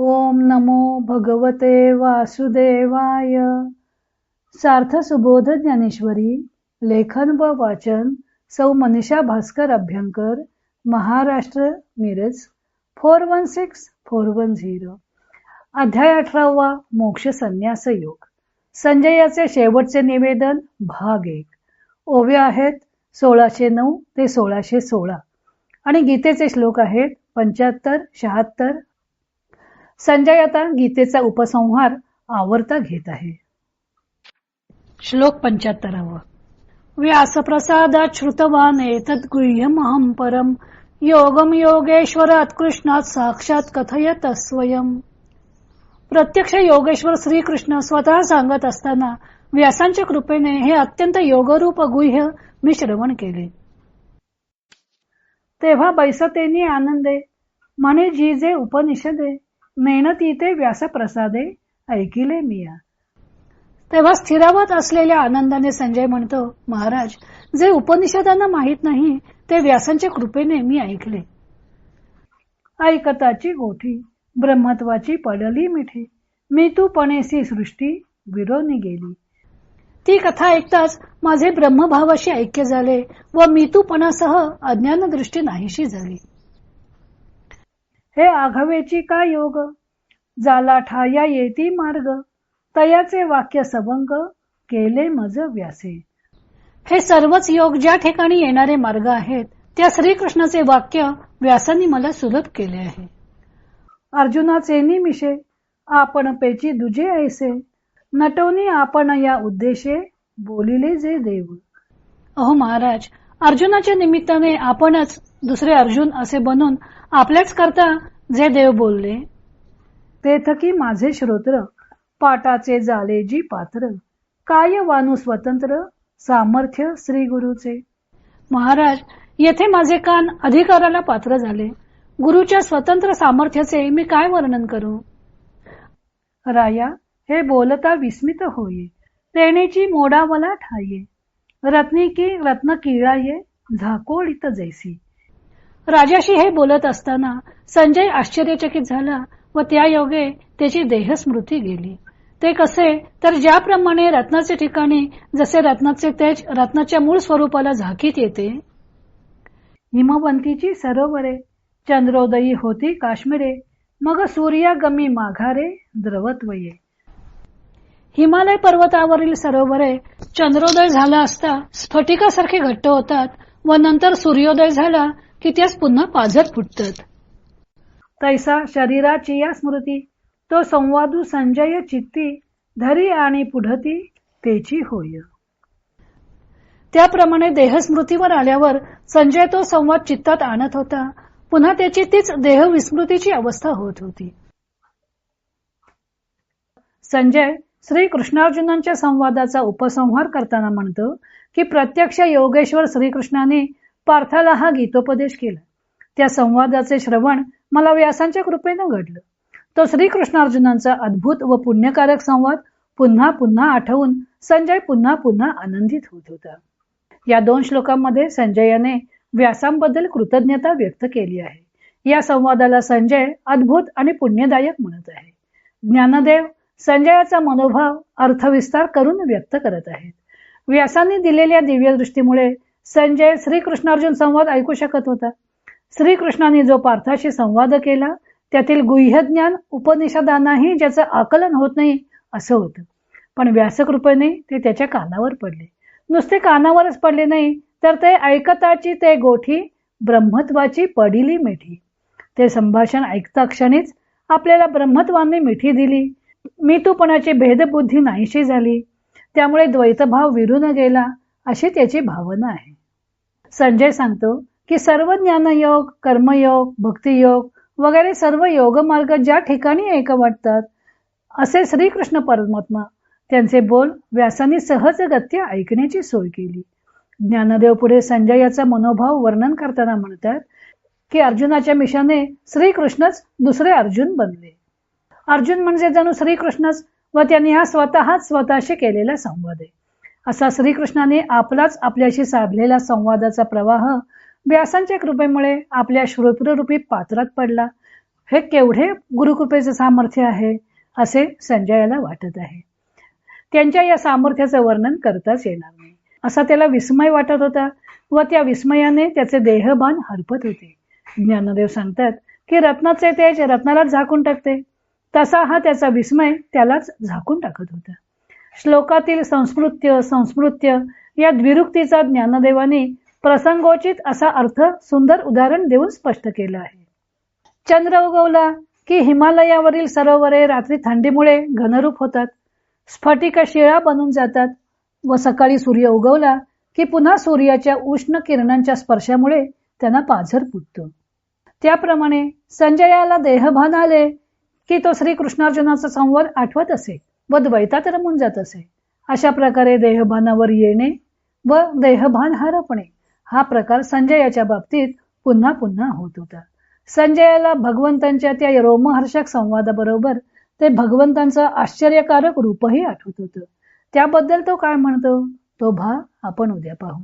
ओम नमो भगवते वासुदेवाय. सार्थ सुबोध ज्ञानेश्वरी लेखन व वाचन सौ Manisha Bhaskar Abhyankar Maharashtra Miraj four one six four one zero. अध्याय अठरावा मोक्ष संन्यास योग. संजयाचे शेवटचे निवेदन भाग एक. ओव्या आहेत सोळाशे नऊ ते सोळाशे सोळा. आणि गीतेचे श्लोक आहेत पंच्याहत्तर शहात्तर संजय आता गीतेचा उपसंहार आवर्ता घेत आहे. श्लोक पंच्याहत्तरावा. व्यासप्रसादात श्रुतवान एतत् गुह्यमहं परम. योगम योगेश्वरात कृष्णात साक्षात कथयत स्वयं प्रत्यक्ष योगेश्वर श्रीकृष्ण स्वतः सांगत असताना व्यासांच्या कृपेने हे अत्यंत योगरूप गुह्य मी श्रवण केले. तेव्हा बैसतेनी आनंदे म्हणे जी जे उपनिषदे मेहनती ते व्यासप्रसादे ऐकिले मिया. तेव्हा स्थिरावत असलेल्या आनंदाने संजय म्हणतो महाराज जे उपनिषदांना माहीत नाही ते व्यासांच्या कृपेने मी ऐकले. ऐकताची गोठी ब्रह्मत्वाची पडली मिठी मी तू पणेसी सृष्टी विरोनी गेली. ती कथा ऐकताच माझे ब्रह्मभावाशी ऐक्य झाले व मी तूपणासह अज्ञान दृष्टी नाहीशी झाली. हे आघवेची का योग? जाला ठाया येती मार्ग. तयाचे वाक्य सबंग केले मज व्यासे. हे सर्वच योग ज्या ठिकाणी येणारे मार्ग आहेत त्या श्रीकृष्णाचे वाक्य व्यासांनी मला सुलभ केले आहे. अर्जुनाचे निमिषे आपण पेची दुजे ऐसे. नटवनी आपण या उद्देशे बोलिले जे देव. अहो महाराज अर्जुनाच्या निमित्ताने आपणच दुसरे अर्जुन असे बनून आपल्याच करता जे देव बोलले. ते थकी माझे श्रोत्र पाटाचे जाले जी पात्र काय वानू स्वतंत्र सामर्थ्य श्री गुरुचे. महाराज येथे माझे कान अधिकाराला पात्र झाले. गुरुच्या स्वतंत्र सामर्थ्याचे मी काय वर्णन करू? राया हे बोलता विस्मित होये तेणेची मोडावला ठाये. रत्नी की रत्न किळाये झाकोळीत जैसी. राजाशी हे बोलत असताना संजय आश्चर्यचकित झाला व त्या योगे त्याची देहस्मृती गेली. ते कसे? तर ज्याप्रमाणे रत्नाचे ठिकाणी जसे रत्नाचे तेज रत्नाच्या मूळ स्वरूपाला झाकीत येते. हिमवंतीची सरोवरे चंद्रोदयी होती काश्मीरे मग सूर्यागमी माघारे द्रवत्वये हिमालय पर्वतावरील सरोवरे चंद्रोदय झाला असता स्फटिकासारखे घट्ट होतात व नंतर सूर्योदय झाला की त्यास पुन्हा पाझर फुटतात. तैसा शरीराची या स्मृती तो संवादू संजय चित्ती धरी आणि पुढती तेची होय. त्याप्रमाणे देहस्मृतीवर आल्यावर संजय तो संवाद चित्तात आणत होता. पुन्हा त्याची तीच देह विस्मृतीची अवस्था होत होती. संजय श्री कृष्णार्जुनांच्या संवादाचा उपसंहार करताना म्हणतो की प्रत्यक्ष योगेश्वर श्रीकृष्णाने पार्थाला हा गीतोपदेश केला. त्या संवादाचे श्रवण मला व्यासांच्या कृपेनं घडलं. तो श्रीकृष्णार्जुनांचा अद्भुत व पुण्यकारक संवाद पुन्हा पुन्हा आठवून संजय पुन्हा पुन्हा आनंदित होत होता. या दोन श्लोकांमध्ये संजयाने व्यासांबद्दल कृतज्ञता व्यक्त केली आहे. या संवादाला संजय अद्भुत आणि पुण्यदायक म्हणत आहे. ज्ञानदेव संजयाचा मनोभाव अर्थविस्तार करून व्यक्त करत आहेत. व्यासांनी दिलेल्या दिव्य दृष्टीमुळे संजय श्रीकृष्णार्जुन संवाद ऐकू शकत होता. श्रीकृष्णाने जो पार्थाशी संवाद केला त्यातील गुह्यज्ञान उपनिषदांनाही ज्याचं आकलन होत नाही असं होतं. पण व्यासकृपेने ते त्याच्या कानावर पडले. नुसते कानावरच पडले नाही तर ते ऐकताची ते गोठी ब्रह्मत्वाची पडिली मिठी. ते संभाषण ऐकता क्षणीच आपल्याला ब्रह्मत्वाने मिठी दिली मी तूपणाची भेदबुद्धी नाहीशी झाली. त्यामुळे द्वैतभाव विरून गेला अशी त्याची भावना आहे. संजय सांगतो की सर्व ज्ञानयोग कर्मयोग भक्तियोग वगैरे सर्व योग मार्ग ज्या ठिकाणी एक वाटतात असे श्रीकृष्ण परमात्मा त्यांचे बोल व्यासांनी सहजगत्य ऐकण्याची सोय केली. ज्ञानदेव पुढे संजयाचा मनोभाव वर्णन करताना म्हणतात की अर्जुनाच्या मिशाने श्रीकृष्णच दुसरे अर्जुन बनले. अर्जुन म्हणजे जणू श्रीकृष्णच व त्यांनी हा स्वतःच स्वतःशी केलेला संवाद आहे. असा श्रीकृष्णाने आपलाच आपल्याशी साधलेला संवादाचा प्रवाह व्यासांच्या कृपेमुळे आपल्या श्रोत्ररूपी पात्रात पडला. हे केवढे गुरुकृपेचे सामर्थ्य आहे असे संजयाला वाटत आहे. त्यांच्या या सामर्थ्याचं वर्णन करताच येणार नाही. असा त्याला विस्मय वाटत होता व त्या विस्मयाने त्याचे देहभान हरपत होते. ज्ञानदेव सांगतात की रत्नाचे तेज रत्नालाच झाकून टाकते. तसा हा त्याचा विस्मय त्यालाच झाकून टाकत होता. श्लोकातील संस्मृत्य संस्मृत्य या द्विरुक्तीचा ज्ञानदेवाने प्रसंगोचित असा अर्थ सुंदर उदाहरण देऊन स्पष्ट केला आहे. चंद्र उगवला की हिमालयावरील सरोवरे रात्री थंडीमुळे घनरूप होतात. स्फटिक शिळा बनून जातात व सकाळी सूर्य उगवला की पुन्हा सूर्याच्या उष्ण किरणांच्या स्पर्शामुळे त्यांना पाझर फुटतो. त्याप्रमाणे संजयाला देहभान आले की तो श्री कृष्णार्जुनाचा संवाद आठवत असे व द्वैतात रमून जात असे. अशा प्रकारे देहभानावर येणे व देहभान हरपणे हा प्रकार संजयाच्या बाबतीत पुन्हा पुन्हा होत होता. संजयाला भगवंतांच्या त्या रोमहर्षक संवादाबरोबर ते भगवंतांचं आश्चर्यकारक रूपही आठवत होतं. त्याबद्दल तो काय म्हणतो? तो भा आपण उद्या पाहू.